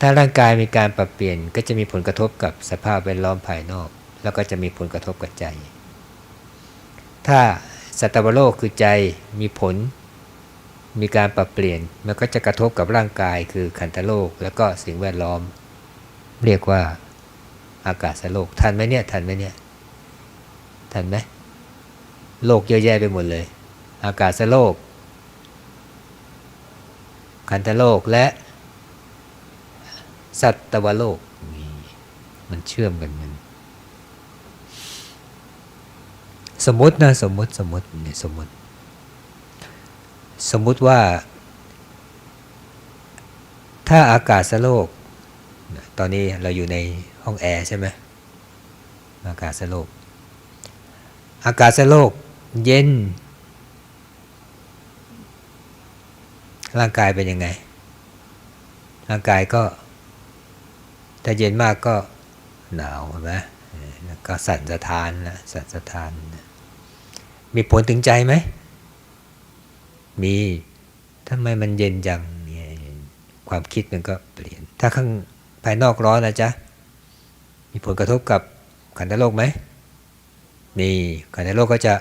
ถ้าร่างกายมีการปรับเปลี่ยนก็จะมีผลกระทบกับสภาพแวดล้อมภายนอก แล้วก็จะมีผลกระทบกับใจ ถ้าสัตวโลกคือใจมีผล มีการปรับเปลี่ยนมันก็จะกระทบกับร่างกายคือขันธโลก แล้วก็สิ่งแวดล้อม เรียกว่าอากาศโลกทันไหมเนี่ยทันไหมเนี่ยทันไหมโลกเยอะแยะไปหมดเลย อากาศโลก ขันธโลกและ สัตวโลกนี่มันเชื่อมกันมันสมมตินะสมมติสมมติเนี่ยสมมติ สมมติว่า ถ้าอากาศโลก ตอนนี้เราอยู่ในห้องแอร์ใช่ไหมอากาศโลก อากาศโลก เย็น ร่างกายเป็นยังไง ร่างกายก็ ถ้าเย็นมากก็หนาวใช่ไหมแล้วก็สั่นสะท้านนะสั่นสะท้าน มีผลถึงใจไหม มีทำไมมันเย็นจังเนี่ยความคิดมันก็เปลี่ยน ถ้าข้างภายนอกร้อนนะจ๊ะ มีผลกระทบกับขันธโลกไหมมีขันธโลกก็จะ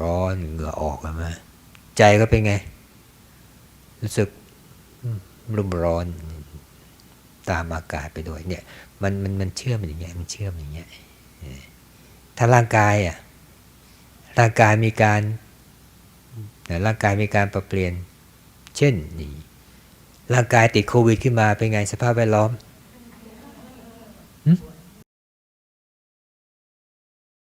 ร้อนเหงื่อออกใช่ไหมใจก็เป็นไง รู้สึกรุ่มร้อน ตามอากาศไปด้วยเนี่ยมันมันมันเชื่อมอย่างเงี้ยมันเชื่อมอย่างเงี้ยเออถ้าร่างกายอะร่างกายมีการร่างกายมีการปรับเปลี่ยน เช่นนี่ร่างกายติดโควิดขึ้นมาเป็นไงสภาพแวดล้อม